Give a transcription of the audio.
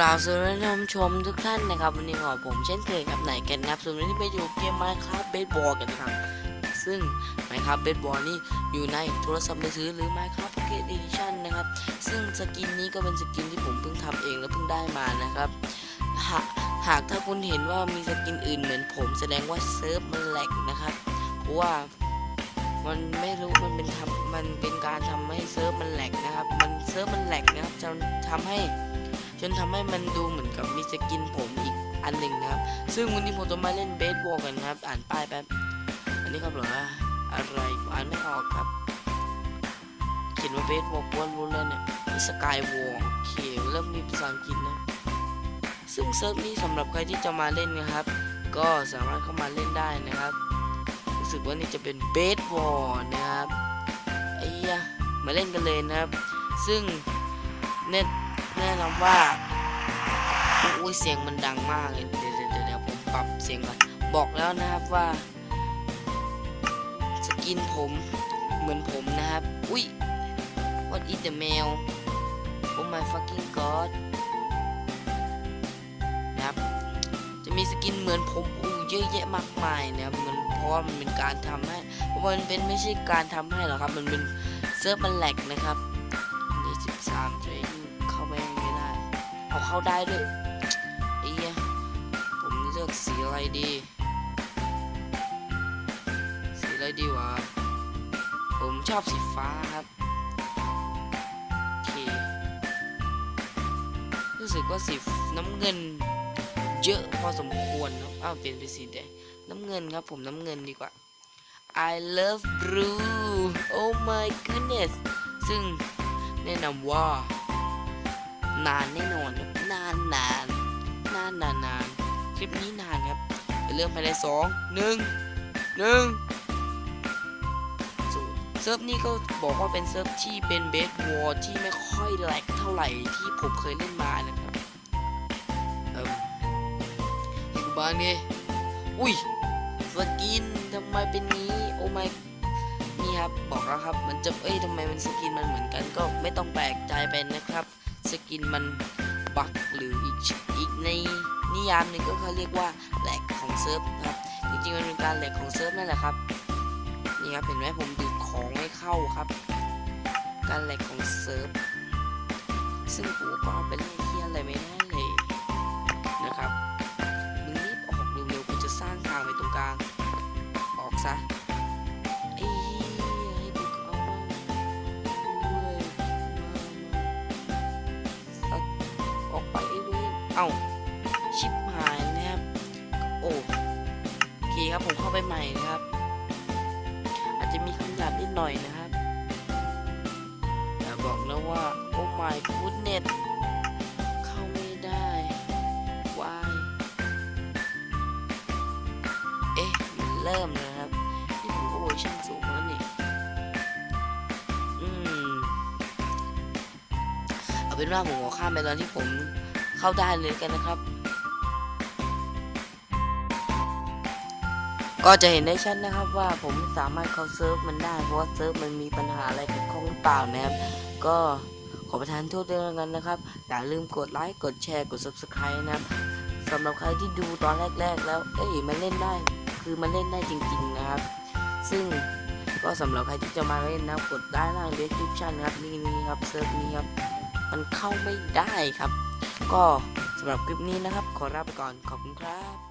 ราบสวัสดีท่านชมทุกท่านนะครับ วันนี้ขอผมเช่นเคยครับไหนกันนะครับส่วนวันนี้ไปอยู่เกม Minecraft Baseball กันครับ ซึ่ง Minecraft Baseball นี่อยู่ในโทรศัพท์มือถือหรือ Minecraft Pocket Edition นะครับ ซึ่งสกินนี้ก็เป็นสกินที่ผมเพิ่งทำเองและเพิ่งได้มานะครับหากหากถ้าคุณเห็นว่ามีสกินอื่นเหมือนผมแสดงว่าเซิร์ฟมันแหลกนะครับเพราะว่ามันไม่รู้มันเป็นทำมันเป็นการทำให้เซิร์ฟมันแหลกนะครับ มันเซิร์ฟมันแหลกนะครับจนทำให้ จนทำให้มันดูเหมือนกับมีสกินผมอีกอันหนึ่งนะครับ ซึ่งวันนี้ผมจะมาเล่นเบสบอลกันครับ อ่านป้ายแป๊บ อันนี้ครับเหรอว่าอะไรอ่านไม่ออกครับ เขียนว่าเบสบอลกวนรู้แล้วเนี่ยสกายวอลโอเคเริ่มมีภาษาอังกฤษนะ ซึ่งเซิร์ฟนี้สำหรับใครที่จะมาเล่นนะครับ ก็สามารถเข้ามาเล่นได้นะครับ รู้สึกว่านี่จะเป็นเบสบอลนะครับไอ้ยะมาเล่นกันเลยนะครับ ซึ่งเน็ต แนะนำว่าอุ้ยเสียงมันดังมากเลยเดี๋ยวเดี๋ยวผมปรับเสียงก่อนบอกแล้วนะครับว่า สกินผมเหมือนผมนะครับ อุ้ย what is the mail oh my fucking god นะครับ จะมีสกินเหมือนผมอู้เยอะแยะมากมายนะครับมันเพราะว่ามันเป็นการทำให้เพราะว่ามันเป็นไม่ใช่การทำให้หรอกครับ มันเป็นเซิร์ฟมันแหลกนะครับ ไม่ไม่ได้ เอาเข้าได้ด้วยไอ้เหี้ยผมเลือกสีอะไรดี สีอะไรดีวะ ผมชอบสีฟ้าครับโอเครู้สึกว่าสีน้ำเงินเยอะพอสมควรครับ อ้าวเปลี่ยนเป็นสีแดง น้ำเงินครับ ผมน้ำเงินดีกว่า I love blue oh my goodness ซึ่งแนะนำว่า นานแน่นอนครับนานนานนานนานนานคลิปนี้นานครับเริ่มภายในสองหนึ่งหนึ่งศูนย์เซิร์ฟนี้ก็บอกว่าเป็นเซิร์ฟที่เป็นเบสวอลที่ไม่ค่อยแลกเท่าไหร่ที่ผมเคยเล่นมานะครับเอิมให้ดูบ้างนี่อุ้ยสกินทำไมเป็นนี้โอ้ไม่นี่ครับบอกแล้วครับมันจะเอ้ยทำไมมันสกินมันเหมือนกันก็ไม่ต้องแปลกใจไปนะครับ สกินมันบักหรืออีกอีกในนิยามหนึ่งก็เขาเรียกว่าแหลกของเซิร์ฟครับจริงๆมันเป็นการแหลกของเซิร์ฟนั่นแหละครับนี่ครับเห็นไหมผมดูดของไม่เข้าครับ การแหลกของเซิร์ฟซึ่งกูก็เอาไปเล่นเที่ยอะไรไม่ได้เลยนะครับมึงรีบออกเร็วๆกูจะสร้างทางไว้ตรงกลางออกซะ เอ้า ชิปหายนะครับ โอ้โอเคครับผมเข้าไปใหม่นะครับ อาจจะมีคำหยาบนิดหน่อยนะครับแต่บอกแล้วว่า โอ้ my goodness เข้าไม่ได้วายเอ๊ะมันเริ่มนะครับ นี่ผมก็เวอร์ชันสูงแล้วนี่อืมเอาเป็นว่าผมขอข้ามไปตอนที่ผม เข้าได้เลยกันนะครับ ก็จะเห็นได้ชัดนะครับว่าผมสามารถเข้าเซิร์ฟมันได้เพราะว่าเซิร์ฟมันมีปัญหาอะไรกับข้องหรือเปล่านะครับ ก็ขอประทานโทษด้วยกันนะครับ อย่าลืมกดไลค์กดแชร์กด subscribe นะครับสำหรับใครที่ดูตอนแรก ๆ แล้วเอ้ยมันเล่นได้ คือมันเล่นได้จริง ๆนะครับ ซึ่งก็สำหรับใครที่จะมาเล่นนะกดได้ล่าง description นะครับนี่นี่ครับเซิร์ฟนี้ครับ มันเข้าไม่ได้ครับ ก็สำหรับคลิปนี้นะครับ ขอลาไปก่อนขอบคุณครับ